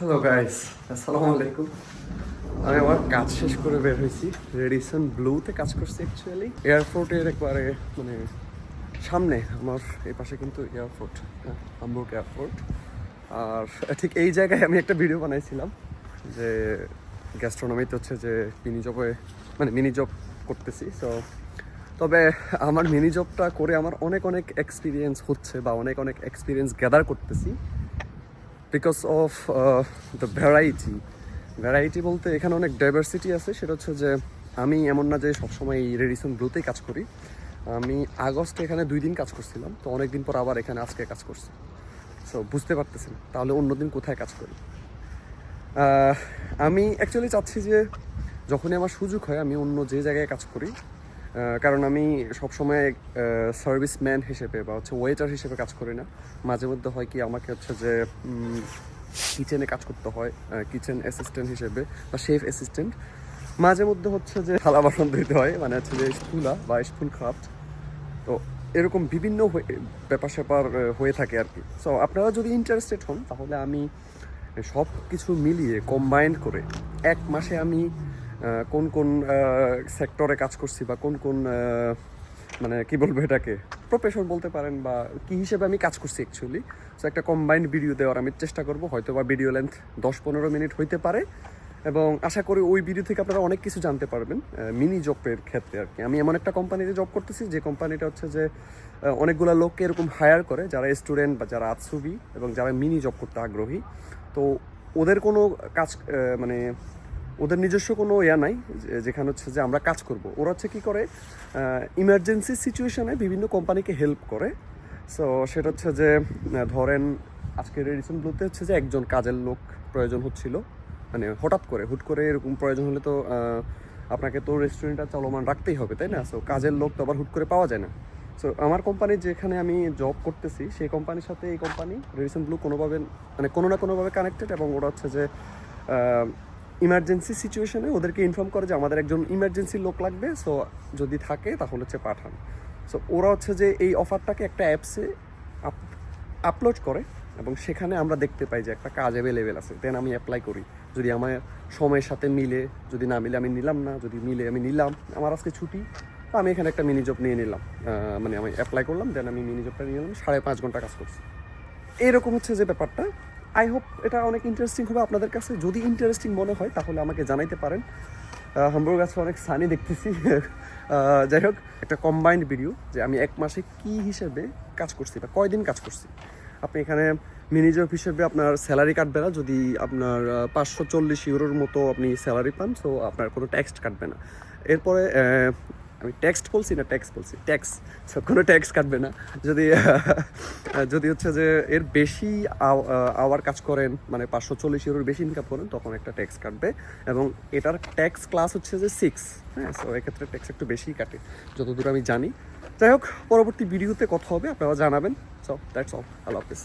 Hello guys আসসালামু আলাইকুম আমি আমার কাজ শেষ করে বের হয়েছি। রেডিসন ব্লুতে কাজ করছি অ্যাকচুয়ালি এয়ারপোর্টের একবারে মানে সামনে, আমার এই পাশে কিন্তু এয়ারপোর্ট হামবুর্গ এয়ারপোর্ট আর ঠিক এই জায়গায় আমি একটা ভিডিও বানাইছিলাম যে গ্যাস্ট্রোনমিতে হচ্ছে যে মিনি জবে মানে মিনি জব করতেছি সো তবে আমার মিনি জবটা করে আমার অনেক অনেক এক্সপিরিয়েন্স হচ্ছে বা অনেক অনেক এক্সপিরিয়েন্স গ্যাদার করতেছি। Because of the variety variety বলতে এখানে অনেক ডাইভার্সিটি আছে। সেটা হচ্ছে যে, আমি এমন না যে সবসময় এই রেডিসন ব্লুতেই কাজ করি। আমি আগস্টে এখানে দুই দিন কাজ করছিলাম। তো অনেক দিন পর আবার এখানে আজকে কাজ করছি। সো বুঝতে পারতেছেন। তাহলে অন্য দিন কোথায় কাজ করি? আমি অ্যাকচুয়ালি চাচ্ছি যে, যখনই আমার সুযোগ হয়, আমি অন্য যে জায়গায় কাজ করি কারণ আমি সবসময় সার্ভিস ম্যান হিসেবে বা হচ্ছে ওয়েটার হিসেবে কাজ করি না। মাঝে মধ্যে হয় কি, আমাকে হচ্ছে যে কিচেনে কাজ করতে হয় কিচেন অ্যাসিস্ট্যান্ট হিসেবে বা শেফ অ্যাসিস্ট্যান্ট মাঝে মধ্যে হচ্ছে যে, থালা বাসন ধুতে হয় মানে হচ্ছে যে স্কুলা বা স্কুল ক্রাফট তো এরকম বিভিন্ন ব্যাপার স্যাপার হয়ে থাকে আর কি। সো আপনারা যদি ইন্টারেস্টেড হন, তাহলে আমি সব কিছু মিলিয়ে কম্বাইন্ড করে এক মাসে আমি কোন কোন সেক্টরে কাজ করছি বা কোন কোন মানে কি বলব এটাকে প্রফেশন বলতে পারেন বা কি হিসেবে আমি কাজ করছি অ্যাকচুয়ালি সো একটা কম্বাইন্ড ভিডিও দেওয়ার আমি চেষ্টা করব হয়তো বা ভিডিও লেন্থ দশ পনেরো মিনিট হইতে পারে। এবং আশা করি ওই ভিডিও থেকে আপনারা অনেক কিছু জানতে পারবেন মিনি জবের ক্ষেত্রে আর কি। আমি এমন একটা কোম্পানিতে জব করতেছি, যে কোম্পানিটা হচ্ছে যে অনেকগুলো লোককে এরকম হায়ার করে, যারা স্টুডেন্ট বা যারা আতসুবি এবং যারা মিনি জব করতে আগ্রহী। তো ওদের কোনো কাজ মানে ওদের নিজস্ব কোনো ইয়া নাই যেখানে হচ্ছে যে আমরা কাজ করব। ওরা হচ্ছে কী করে ইমার্জেন্সি সিচুয়েশনে বিভিন্ন কোম্পানিকে হেল্প করে। সো সেটা হচ্ছে যে ধরেন আজকে রেডিসন ব্লুতে হচ্ছে যে একজন কাজের লোক প্রয়োজন হচ্ছিল। মানে হঠাৎ করে, হুট করে এরকম প্রয়োজন হলে তো আপনাকে তো রেস্টুরেন্টটা চলমান রাখতেই হবে, তাই না? সো কাজের লোক তো আবার হুট করে পাওয়া যায় না। সো আমার কোম্পানি যেখানে আমি জব করতেছি, সেই কোম্পানির সাথে এই কোম্পানি রেডিসন ব্লু কোনোভাবে মানে কোনো না কোনোভাবে কানেক্টেড এবং ওরা হচ্ছে যে ইমার্জেন্সি সিচুয়েশনে ওদেরকে ইনফর্ম করে যে আমাদের একজন ইমার্জেন্সি লোক লাগবে, সো যদি থাকে তাহলে হচ্ছে পাঠান। সো ওরা হচ্ছে যে এই অফারটাকে একটা অ্যাপসে আপলোড করে এবং সেখানে আমরা দেখতে পাই যে একটা কাজ অ্যাভেলেবেল আছে। দেন আমি অ্যাপ্লাই করি। যদি আমার সময়ের সাথে মিলে, যদি না মিলে আমি নিলাম না, যদি মিলে আমি নিলাম, আমার আজকে ছুটি, তো আমি এখানে একটা মিনি জব নিয়ে নিলাম। মানে আমি অ্যাপ্লাই করলাম দেন আমি মিনি জবটা নিয়ে নিলাম, সাড়ে পাঁচ ঘণ্টা কাজ করছি। এরকম হচ্ছে যে ব্যাপারটা। আই হোপ এটা অনেক ইন্টারেস্টিং হবে আপনাদের কাছে। যদি ইন্টারেস্টিং মনে হয়, তাহলে আমাকে জানাইতে পারেন। হামবুর্গ গাছে অনেক সানি দেখতেছি। যাই হোক, একটা কম্বাইন্ড ভিডিও যে আমি এক মাসে কি হিসেবে কাজ করছি বা কয়দিন কাজ করছি। আপনি এখানে মিনি জব হিসেবে আপনার স্যালারি কাটবে না। যদি আপনার পাঁচশো চল্লিশ ইউরোর মতো আপনি স্যালারি পান সো আপনার কোনো ট্যাক্স কাটবে না। এরপরে আমি টেক্সট বলছি না ট্যাক্স বলছি? ট্যাক্স কোনো ট্যাক্স কাটবে না। যদি যদি হচ্ছে যে এর বেশি আওয়ার কাজ করেন মানে পাঁচশো চল্লিশ ইউরোর বেশি ইনকাম করেন, তখন একটা ট্যাক্স কাটবে। এবং এটার ট্যাক্স ক্লাস হচ্ছে যে সিক্স হ্যাঁ? সো এক্ষেত্রে ট্যাক্স একটু বেশিই কাটে, যতদূর আমি জানি। যাই হোক, পরবর্তী ভিডিওতে কথা হবে, আপনারা জানাবেন। সো দ্যাটস অল আল্লাহ হাফিজ